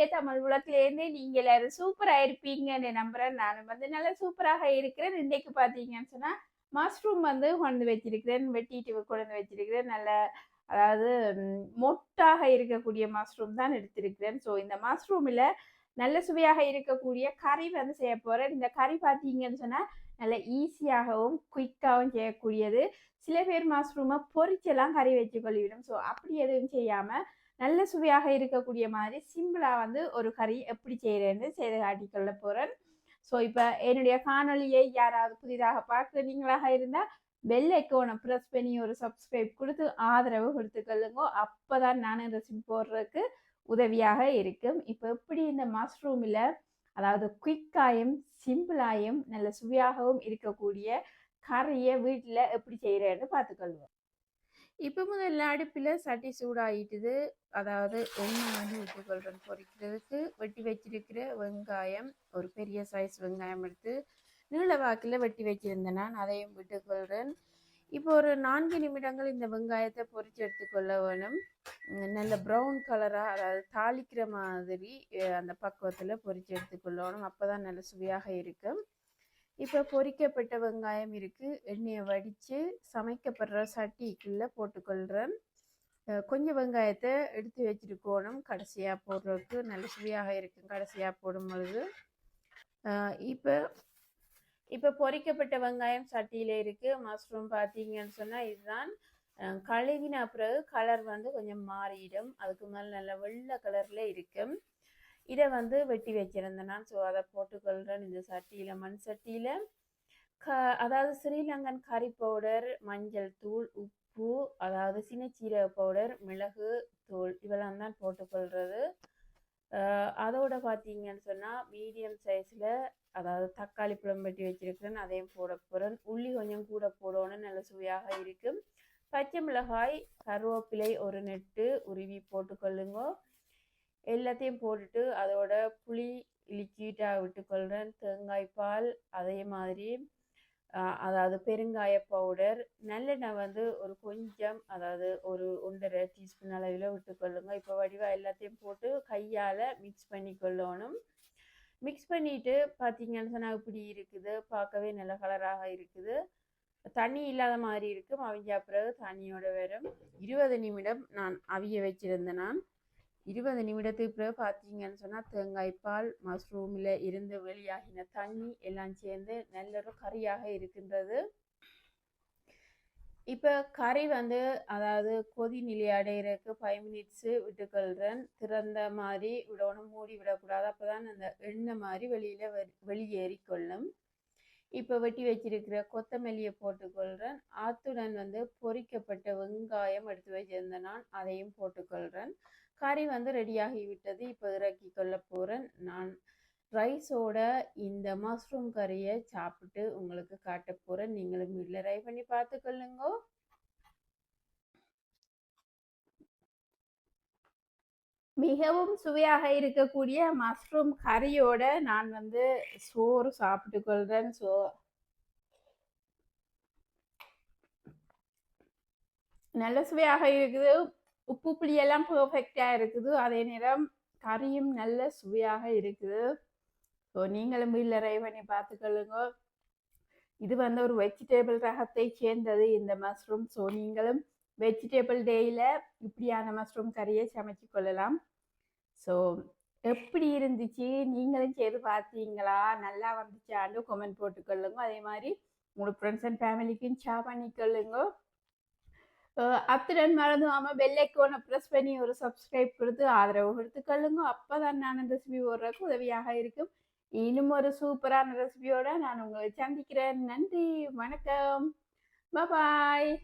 UK Tamil உலகத்துலேருந்து நீங்க எல்லாரும் சூப்பராக இருப்பீங்கன்னு நம்புறேன். நானும் வந்து நல்லா சூப்பராக இருக்கிறேன். இன்னைக்கு பார்த்தீங்கன்னு சொன்னால் மஷ்ரூம் வந்து கொண்டு வச்சிருக்கிறேன். வெட்டிட்டு கொண்டு வச்சிருக்கிறேன். நல்ல அதாவது மொட்டாக இருக்கக்கூடிய மஷ்ரூம் தான் எடுத்திருக்கிறேன். ஸோ இந்த மஷ்ரூமில் நல்ல சுவையாக இருக்கக்கூடிய கறி வந்து செய்ய போகிறேன் இந்த கறி பார்த்தீங்கன்னு சொன்னால் நல்ல ஈஸியாகவும் குயிக்காகவும் செய்யக்கூடியது. சில பேர் மஷ்ரூமை பொரிச்செல்லாம் கறி வச்சு கொள்ளிவிடும். ஸோ அப்படி எதுவும் செய்யாமல் நல்ல சுவையாக இருக்கக்கூடிய மாதிரி சிம்பிளாக வந்து ஒரு கறி எப்படி செய்கிறேன்னு செய்து காட்டிக்கொள்ள போகிறேன் ஸோ இப்போ என்னுடைய காணொளியை யாராவது புதிதாக பார்க்குறீங்களாக இருந்தால் பெல் ஐக்கோனை ப்ரெஸ் பண்ணி ஒரு சப்ஸ்கிரைப் கொடுத்து ஆதரவு கொடுத்துக்கொள்ளுங்க அப்போ தான் நான் ரெசிபி போடுறதுக்கு உதவியாக இருக்கும். இப்போ எப்படி இந்த மஷ்ரூமில் அதாவது குயிக்காயும் சிம்பிளாயும் நல்ல சுவையாகவும் இருக்கக்கூடிய கறியை வீட்டில் எப்படி செய்கிறேன்னு பார்த்துக்கொள்வோம் இப்போ முதல்ல அடுப்பில் சட்டி சூடாகிட்டுது அதாவது எண்ணெய் வந்து விட்டுக்கொள்கிறேன் பொரிக்கிறதுக்கு வெட்டி வச்சிருக்கிற வெங்காயம் ஒரு பெரிய சைஸ் வெங்காயம் எடுத்து நீள வாக்கில் வெட்டி வச்சிருந்தேன். நான் அதையும் விட்டுக்கொள்கிறேன் இப்போ ஒரு நான்கு நிமிடங்கள் இந்த வெங்காயத்தை பொரிச்சு எடுத்துக்கொள்ள வேணும். நல்ல ப்ரௌன் கலராக அதாவது தாளிக்கிற மாதிரி அந்த பக்குவத்தில் பொறிச்சு எடுத்துக்கொள்ளணும் அப்போ தான் நல்ல சுவையாக இருக்கும். இப்போ பொரிக்கப்பட்ட வெங்காயம் இருக்குது எண்ணெயை வடித்து சமைக்கப்படுற சட்டிக்குள்ளே போட்டுக்கொள்கிறேன் கொஞ்சம் வெங்காயத்தை எடுத்து வச்சிருக்கணும். கடைசியாக போடுறதுக்கு நல்ல சுவையாக இருக்கும். கடைசியாக போடும் பொழுது. இப்போ இப்போ பொரிக்கப்பட்ட வெங்காயம் சட்டியில் இருக்குது மஷ்ரூம் பார்த்தீங்கன்னு சொன்னால் இதுதான். கழுவின பிறகு கலர் வந்து கொஞ்சம் மாறிடும். அதுக்கு மேலே நல்ல வெள்ளை கலரில் இருக்கும். இதை வந்து வெட்டி வச்சிருந்தேன் நான். ஸோ அதை போட்டுக்கொள்கிறேன் இந்த சட்டியில் மண் சட்டியில். க அதாவது ஸ்ரீலங்கன் கறி பவுடர் மஞ்சள் தூள் உப்பு அதாவது சின்னச்சீரக பவுடர் மிளகு தூள் இதெல்லாம் தான் போட்டுக்கொள்கிறது அதோட பார்த்தீங்கன்னு சொன்னால் மீடியம் சைஸில் அதாவது தக்காளி பழம் வெட்டி வச்சிருக்கிறேன். அதையும் போட போகிறேன் உள்ளி கொஞ்சம் கூட போடணும். நல்ல சுவையாக இருக்கும். பச்சை மிளகாய் கருவேப்பிலை ஒரு நெட்டு உருவி போட்டுக்கொள்ளுங்க. எல்லாத்தையும் போட்டுட்டு அதோட புளி லிக்விட்டாக விட்டுக்கொள்கிறேன் தேங்காய் பால் அதே மாதிரி அதாவது பெருங்காய பவுடர் நல்லெண்ணெய் வந்து ஒரு கொஞ்சம் அதாவது ஒரு ஒன்றரை டீஸ்பூன் அளவில் விட்டுக்கொள்ளுங்க இப்போ வடிவாக எல்லாத்தையும் போட்டு கையால் மிக்ஸ் பண்ணி கொள்ளணும். மிக்ஸ் பண்ணிவிட்டு பார்த்தீங்கன்னு சொன்னால் இப்படி இருக்குது. பார்க்கவே நல்ல கலராக இருக்குது. தண்ணி இல்லாத மாதிரி இருக்கும் அவிஞ்ச பிறகு தண்ணியோட வரும் இருபது நிமிடம் நான் அவிய வச்சிருந்தேன் நான். இருபது நிமிடத்துக்கு பிறகு பார்த்தீங்கன்னு சொன்னால் தேங்காய் பால் மஷ்ரூமில் இருந்து வெளியாகின தண்ணி எல்லாம் சேர்ந்து நல்லொரு கறியாக இருக்கின்றது. இப்போ கறி வந்து அதாவது கொதி நிலை அடைகிறதுக்கு ஃபைவ் மினிட்ஸு விட்டுக்கொள்கிறேன் திறந்த மாதிரி விடணும் மூடி விடக்கூடாது. அப்போ தான் அந்த எண்ணெய் மாதிரி வெளியில் வெளியேறி கொள்ளும். இப்போ வெட்டி வச்சிருக்கிற கொத்தமல்லியை போட்டுக்கொள்கிறேன் ஆத்துடன் வந்து பொறிக்கப்பட்ட வெங்காயம் எடுத்து வச்சிருந்தேன் நான் அதையும் போட்டுக்கொள்கிறேன் கறி வந்து ரெடியாகி விட்டது இப்போ இறக்கி கொள்ள போகிறேன் நான் ரைஸோட இந்த மஷ்ரூம் கறியை சாப்பிட்டு உங்களுக்கு காட்ட போகிறேன் நீங்களும் வீட்டில் ட்ரை பண்ணி பார்த்துக்கொள்ளுங்க மிகவும் சுவையாக இருக்கக்கூடிய மஷ்ரூம் கறியோட நான் வந்து சோறு சாப்பிட்டு கொள்கிறேன் ஸோ நல்ல சுவையாக இருக்குது. உப்பு புளியெல்லாம் பர்ஃபெக்டாக இருக்குது. அதே நேரம் கறியும் நல்ல சுவையாக இருக்குது. ஸோ நீங்களும் வீட்டில் ரை பண்ணி பார்த்துக்கொள்ளுங்க. இது வந்து ஒரு வெஜிடேபிள் ரகத்தை சேர்ந்தது இந்த மஷ்ரூம் ஸோ நீங்களும் வெஜிடேபிள் டேயில் இப்படியான மஷ்ரூம் கறியை சமைச்சு கொள்ளலாம். ஸோ எப்படி இருந்துச்சு? நீங்களும் செய்து பார்த்தீங்களா? நல்லா வந்துச்சான்னு கொமெண்ட் போட்டுக்கொள்ளுங்க. அதே மாதிரி உங்களோட ஃப்ரெண்ட்ஸ் அண்ட் ஃபேமிலிக்கும் ஷேர் பண்ணிக்கொள்ளுங்க. அத்துடன் மறந்துவாம பெல் ஐக்கோனை ப்ரெஸ் பண்ணி ஒரு சப்ஸ்கிரைப் கொடுத்து ஆதரவு கொடுத்துக்கொள்ளுங்க அப்போ தான் நான் ரெசிபி போடுறதுக்கு உதவியாக இருக்கும். இன்னும் ஒரு சூப்பரான ரெசிபியோட நான் உங்களை சந்திக்கிறேன். நன்றி. வணக்கம். பாய்